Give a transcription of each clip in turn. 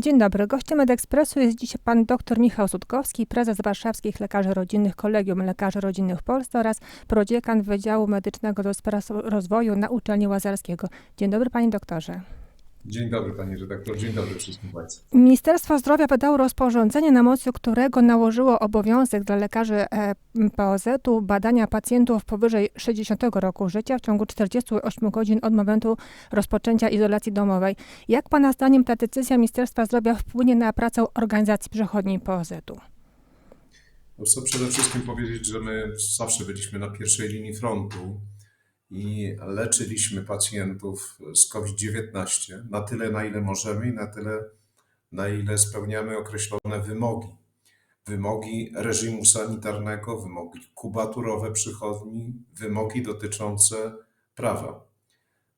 Dzień dobry. Gościem Medekspresu jest dzisiaj pan dr Michał Sutkowski, prezes Warszawskich Lekarzy Rodzinnych Kolegium Lekarzy Rodzinnych w Polsce oraz prodziekan Wydziału Medycznego do Spraw Rozwoju na Uczelni Łazarskiego. Dzień dobry panie doktorze. Dzień dobry panie redaktor, dzień dobry wszystkim państwu. Ministerstwo Zdrowia wydało rozporządzenie, na mocy którego nałożyło obowiązek dla lekarzy e, POZ-u badania pacjentów powyżej 60 roku życia w ciągu 48 godzin od momentu rozpoczęcia izolacji domowej. Jak pana zdaniem ta decyzja Ministerstwa Zdrowia wpłynie na pracę organizacji przechodniej POZ-u? No, Chcę przede wszystkim powiedzieć, że my zawsze byliśmy na pierwszej linii frontu i leczyliśmy pacjentów z COVID-19 na tyle, na ile możemy i na tyle, na ile spełniamy określone wymogi. Wymogi reżimu sanitarnego, wymogi kubaturowe przychodni, wymogi dotyczące prawa.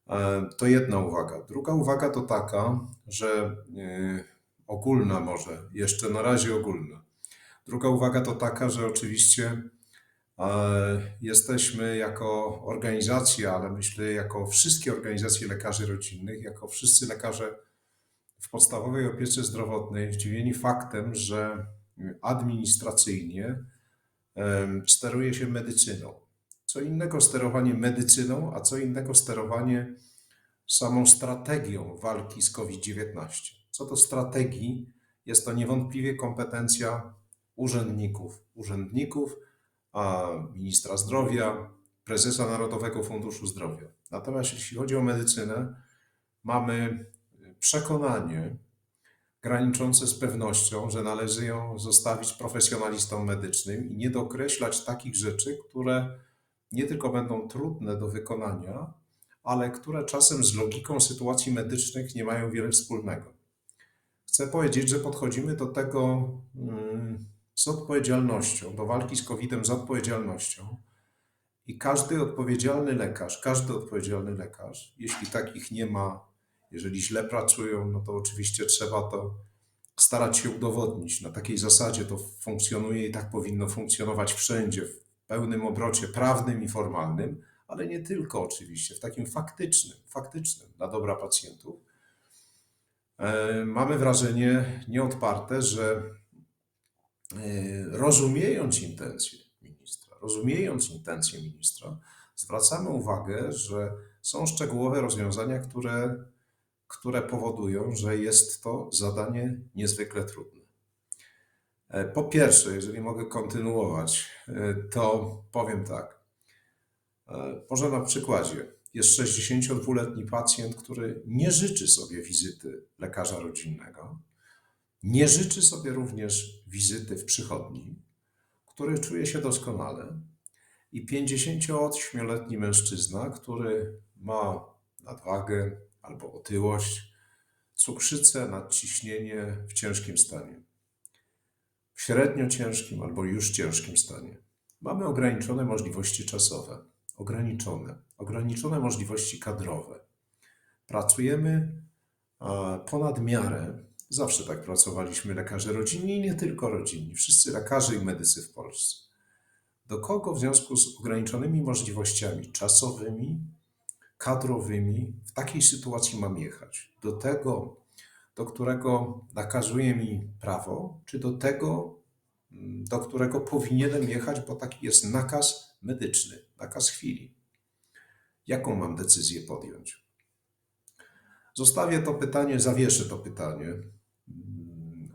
E, To jedna uwaga. Druga uwaga to taka, że e, ogólna może, jeszcze na razie ogólna. Druga uwaga to taka, że oczywiście jesteśmy jako organizacja, ale myślę jako wszystkie organizacje lekarzy rodzinnych, jako wszyscy lekarze w podstawowej opiece zdrowotnej zdziwieni faktem, że administracyjnie steruje się medycyną. Co innego sterowanie medycyną, a co innego sterowanie samą strategią walki z COVID-19. Co do strategii, jest to niewątpliwie kompetencja urzędników, urzędników, ministra zdrowia, prezesa Narodowego Funduszu Zdrowia. Natomiast jeśli chodzi o medycynę, mamy przekonanie graniczące z pewnością, że należy ją zostawić profesjonalistom medycznym i nie dokreślać takich rzeczy, które nie tylko będą trudne do wykonania, ale które czasem z logiką sytuacji medycznych nie mają wiele wspólnego. Chcę powiedzieć, że podchodzimy do tego mm, z odpowiedzialnością, do walki z COVID-em z odpowiedzialnością. I każdy odpowiedzialny lekarz, każdy odpowiedzialny lekarz, jeśli takich nie ma, jeżeli źle pracują, no to oczywiście trzeba to starać się udowodnić. Na takiej zasadzie to funkcjonuje i tak powinno funkcjonować wszędzie, w pełnym obrocie prawnym i formalnym, ale nie tylko oczywiście, w takim faktycznym, faktycznym dla dobra pacjentów. E, Mamy wrażenie nieodparte, że rozumiejąc intencje ministra, rozumiejąc intencje ministra, zwracamy uwagę, że są szczegółowe rozwiązania, które, które powodują, że jest to zadanie niezwykle trudne. E, Po pierwsze, jeżeli mogę kontynuować, e, to powiem tak. E, Może na przykładzie. Jest 62-letni pacjent, który nie życzy sobie wizyty lekarza rodzinnego, nie życzy sobie również wizyty w przychodni, który czuje się doskonale, i 58-letni mężczyzna, który ma nadwagę albo otyłość, cukrzycę, nadciśnienie w ciężkim stanie, w średnio ciężkim albo już ciężkim stanie. Mamy ograniczone możliwości czasowe, ograniczone, ograniczone możliwości kadrowe. Pracujemy ponad miarę. Zawsze tak pracowaliśmy lekarze rodzinni i nie tylko rodzinni, wszyscy lekarze i medycy w Polsce. Do kogo w związku z ograniczonymi możliwościami czasowymi, kadrowymi w takiej sytuacji mam jechać? Do tego, do którego nakazuje mi prawo, czy do tego, mm, do którego powinienem jechać, bo taki jest nakaz medyczny, nakaz chwili. Jaką mam decyzję podjąć? Zostawię to pytanie, zawieszę to pytanie,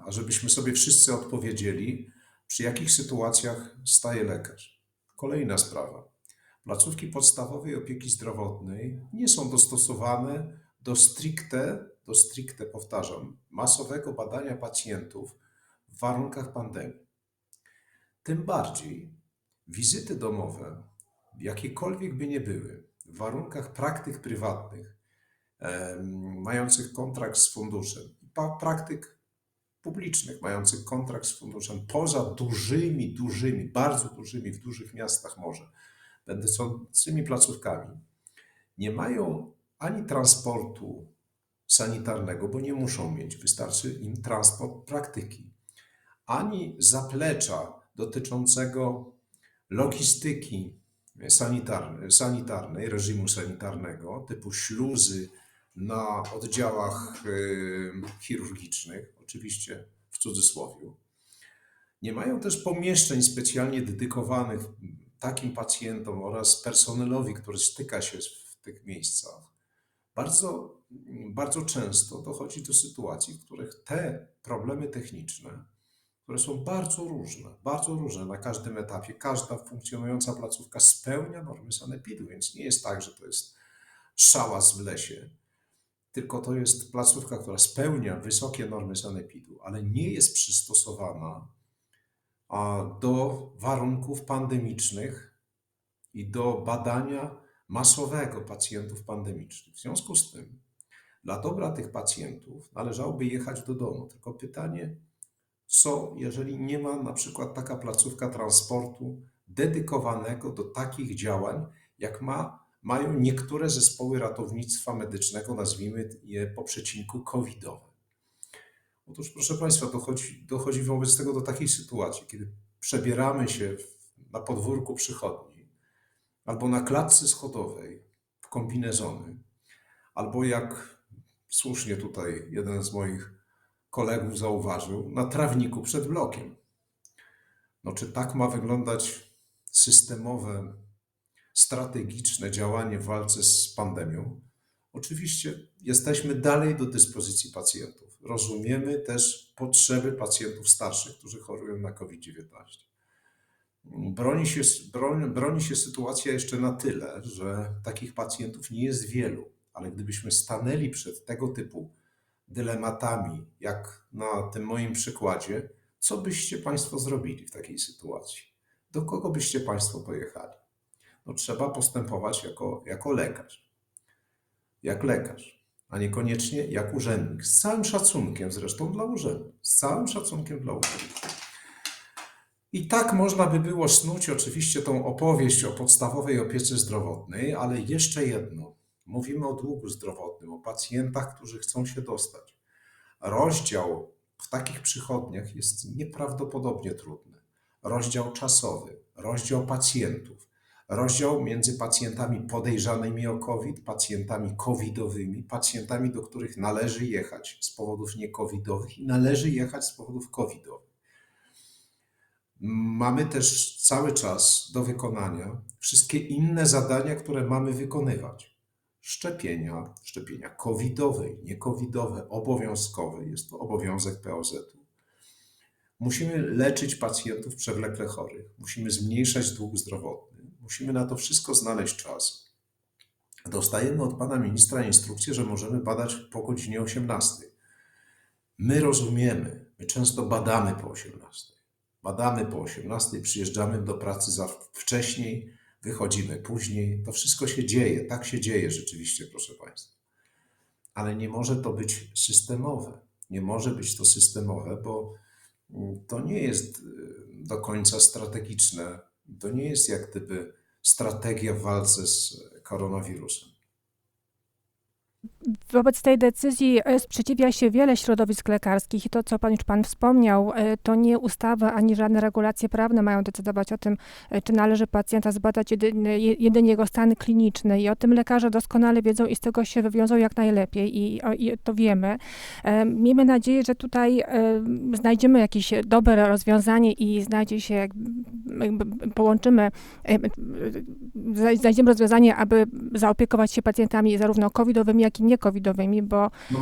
a żebyśmy sobie wszyscy odpowiedzieli, przy jakich sytuacjach staje lekarz. Kolejna sprawa. Placówki podstawowej opieki zdrowotnej nie są dostosowane do stricte, do stricte, powtarzam, masowego badania pacjentów w warunkach pandemii. Tym bardziej wizyty domowe, jakiekolwiek by nie były, w warunkach praktyk prywatnych, mających kontrakt z funduszem, praktyk publicznych, mających kontrakt z funduszem, poza dużymi, dużymi, bardzo dużymi, w dużych miastach może, będącymi placówkami, nie mają ani transportu sanitarnego, bo nie muszą mieć, wystarczy im transport praktyki, ani zaplecza dotyczącego logistyki sanitarnej, sanitarnej reżimu sanitarnego, typu śluzy, na oddziałach y, chirurgicznych, oczywiście w cudzysłowie. Nie mają też pomieszczeń specjalnie dedykowanych takim pacjentom oraz personelowi, który styka się w tych miejscach. Bardzo, bardzo często dochodzi do sytuacji, w których te problemy techniczne, które są bardzo różne, bardzo różne na każdym etapie, każda funkcjonująca placówka spełnia normy sanepidu, więc nie jest tak, że to jest szałas w lesie, tylko to jest placówka, która spełnia wysokie normy sanepidu, ale nie jest przystosowana do warunków pandemicznych i do badania masowego pacjentów pandemicznych. W związku z tym, dla dobra tych pacjentów należałoby jechać do domu. Tylko pytanie, co jeżeli nie ma na przykład taka placówka transportu dedykowanego do takich działań, jak ma, mają niektóre zespoły ratownictwa medycznego, nazwijmy je po przecinku covidowe. Otóż, proszę Państwa, dochodzi, dochodzi wobec tego do takiej sytuacji, kiedy przebieramy się na podwórku przychodni albo na klatce schodowej w kombinezony, albo jak słusznie tutaj jeden z moich kolegów zauważył, na trawniku przed blokiem. No, czy tak ma wyglądać systemowe, strategiczne działanie w walce z pandemią? Oczywiście jesteśmy dalej do dyspozycji pacjentów. Rozumiemy też potrzeby pacjentów starszych, którzy chorują na COVID-19. Broni się, broni, broni się sytuacja jeszcze na tyle, że takich pacjentów nie jest wielu, ale gdybyśmy stanęli przed tego typu dylematami, jak na tym moim przykładzie, co byście Państwo zrobili w takiej sytuacji? Do kogo byście Państwo pojechali? No, trzeba postępować jako, jako lekarz. Jak lekarz, a niekoniecznie jak urzędnik. Z całym szacunkiem zresztą dla urzędu. Z całym szacunkiem dla urzędu. I tak można by było snuć oczywiście tą opowieść o podstawowej opiece zdrowotnej, ale jeszcze jedno. Mówimy o długu zdrowotnym, o pacjentach, którzy chcą się dostać. Rozdział w takich przychodniach jest nieprawdopodobnie trudny. Rozdział czasowy, rozdział pacjentów, rozdział między pacjentami podejrzanymi o COVID, pacjentami covidowymi, pacjentami, do których należy jechać z powodów niecovidowych i należy jechać z powodów covidowych. Mamy też cały czas do wykonania wszystkie inne zadania, które mamy wykonywać. Szczepienia, szczepienia covidowe, niecovidowe, obowiązkowe, jest to obowiązek POZ-u. Musimy leczyć pacjentów przewlekle chorych, musimy zmniejszać dług zdrowotny, musimy na to wszystko znaleźć czas. Dostajemy od pana ministra instrukcję, że możemy badać po godzinie 18. My rozumiemy, my często badamy po 18. Badamy po 18, przyjeżdżamy do pracy za wcześniej, wychodzimy później. To wszystko się dzieje, tak się dzieje rzeczywiście, proszę Państwa. Ale nie może to być systemowe. Nie może być to systemowe, bo mm, to nie jest y, do końca strategiczne. To nie jest jak gdyby strategia w walce z koronawirusem. Wobec tej decyzji e, sprzeciwia się wiele środowisk lekarskich i to, co pan już pan wspomniał, e, to nie ustawy ani żadne regulacje prawne mają decydować o tym, e, czy należy pacjenta zbadać jedynie, jedynie jego stan kliniczny i o tym lekarze doskonale wiedzą i z tego się wywiążą jak najlepiej i, i to wiemy. Miejmy nadzieję, że tutaj znajdziemy jakieś dobre rozwiązanie i znajdzie się, połączymy, zna- znajdziemy rozwiązanie, aby zaopiekować się pacjentami zarówno covidowymi, jak i niecovidowymi, bo, No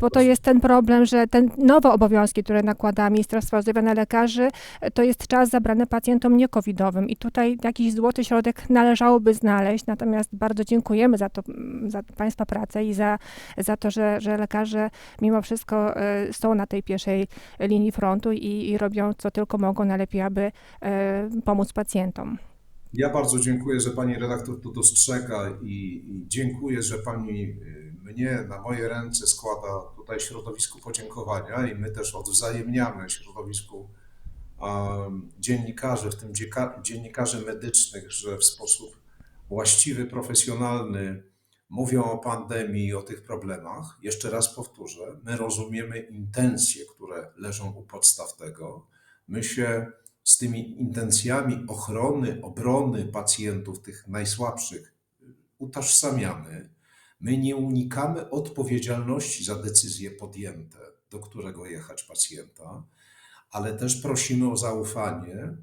bo to jest ten problem, że te nowe obowiązki, które nakłada Ministerstwo Zdrowia na lekarzy, to jest czas zabrany pacjentom niekowidowym i tutaj jakiś złoty środek należałoby znaleźć, natomiast bardzo dziękujemy za to, mm, za Państwa pracę i za, za to, że, że lekarze mimo wszystko e, są na tej pierwszej linii frontu i, i robią co tylko mogą najlepiej, aby e, pomóc pacjentom. Ja bardzo dziękuję, że pani redaktor to dostrzega i, i dziękuję, że pani y, mnie na moje ręce składa tutaj środowisku podziękowania i my też odwzajemniamy środowisku dziennikarzy, w tym dziennikarzy medycznych, że w sposób właściwy, profesjonalny mówią o pandemii i o tych problemach. Jeszcze raz powtórzę, my rozumiemy intencje, które leżą u podstaw tego. My się z tymi intencjami ochrony, obrony pacjentów, tych najsłabszych, utożsamiamy. My nie unikamy odpowiedzialności za decyzje podjęte, do którego jechać pacjenta, ale też prosimy o zaufanie,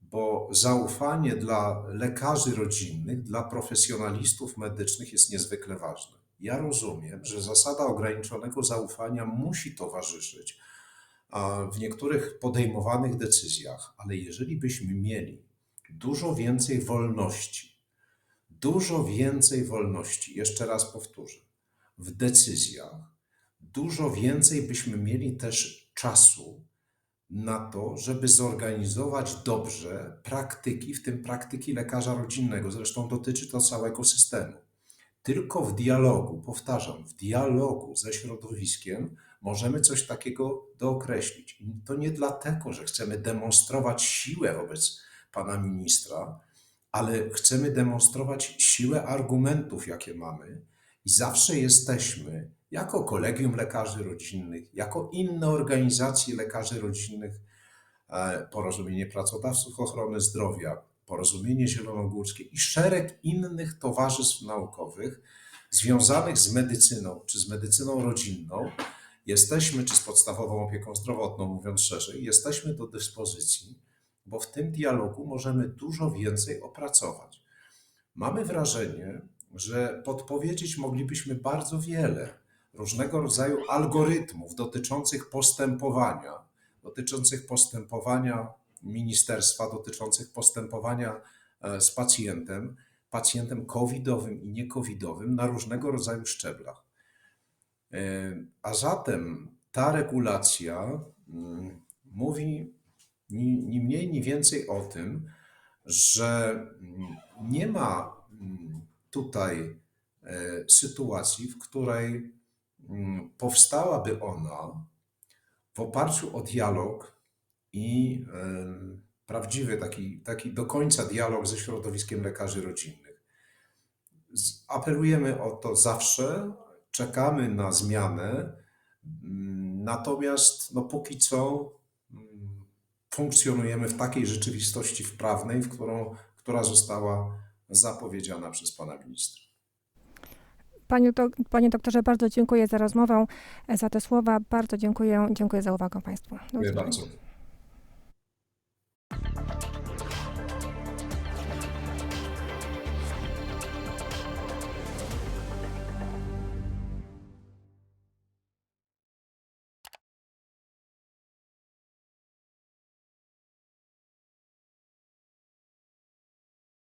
bo zaufanie dla lekarzy rodzinnych, dla profesjonalistów medycznych jest niezwykle ważne. Ja rozumiem, że zasada ograniczonego zaufania musi towarzyszyć w niektórych podejmowanych decyzjach, ale jeżeli byśmy mieli dużo więcej wolności, dużo więcej wolności, jeszcze raz powtórzę, w decyzjach, dużo więcej byśmy mieli też czasu na to, żeby zorganizować dobrze praktyki, w tym praktyki lekarza rodzinnego. Zresztą dotyczy to całego systemu. Tylko w dialogu, powtarzam, w dialogu ze środowiskiem możemy coś takiego dookreślić. I to nie dlatego, że chcemy demonstrować siłę wobec pana ministra, ale chcemy demonstrować siłę argumentów, jakie mamy, i zawsze jesteśmy, jako kolegium lekarzy rodzinnych, jako inne organizacje lekarzy rodzinnych, e, Porozumienie Pracodawców Ochrony Zdrowia, Porozumienie Zielonogórskie i szereg innych towarzystw naukowych związanych z medycyną, czy z medycyną rodzinną, jesteśmy, czy z podstawową opieką zdrowotną, mówiąc szerzej, jesteśmy do dyspozycji, bo w tym dialogu możemy dużo więcej opracować. Mamy wrażenie, że podpowiedzieć moglibyśmy bardzo wiele różnego rodzaju algorytmów dotyczących postępowania, dotyczących postępowania ministerstwa, dotyczących postępowania e, z pacjentem, pacjentem covidowym i nie-covidowym na różnego rodzaju szczeblach. A zatem ta regulacja mm, mówi ni, ni mniej, ni więcej o tym, że mm, nie ma mm, tutaj e, sytuacji, w której powstałaby ona w oparciu o dialog i prawdziwy taki, taki do końca dialog ze środowiskiem lekarzy rodzinnych. Apelujemy o to zawsze, czekamy na zmianę, natomiast no póki co mm, funkcjonujemy w takiej rzeczywistości wprawnej, w którą, która została zapowiedziana przez pana ministra. Panie, dok- panie doktorze, bardzo dziękuję za rozmowę, za te słowa. Bardzo dziękuję, dziękuję za uwagę Państwu. Do Dziękuję bardzo.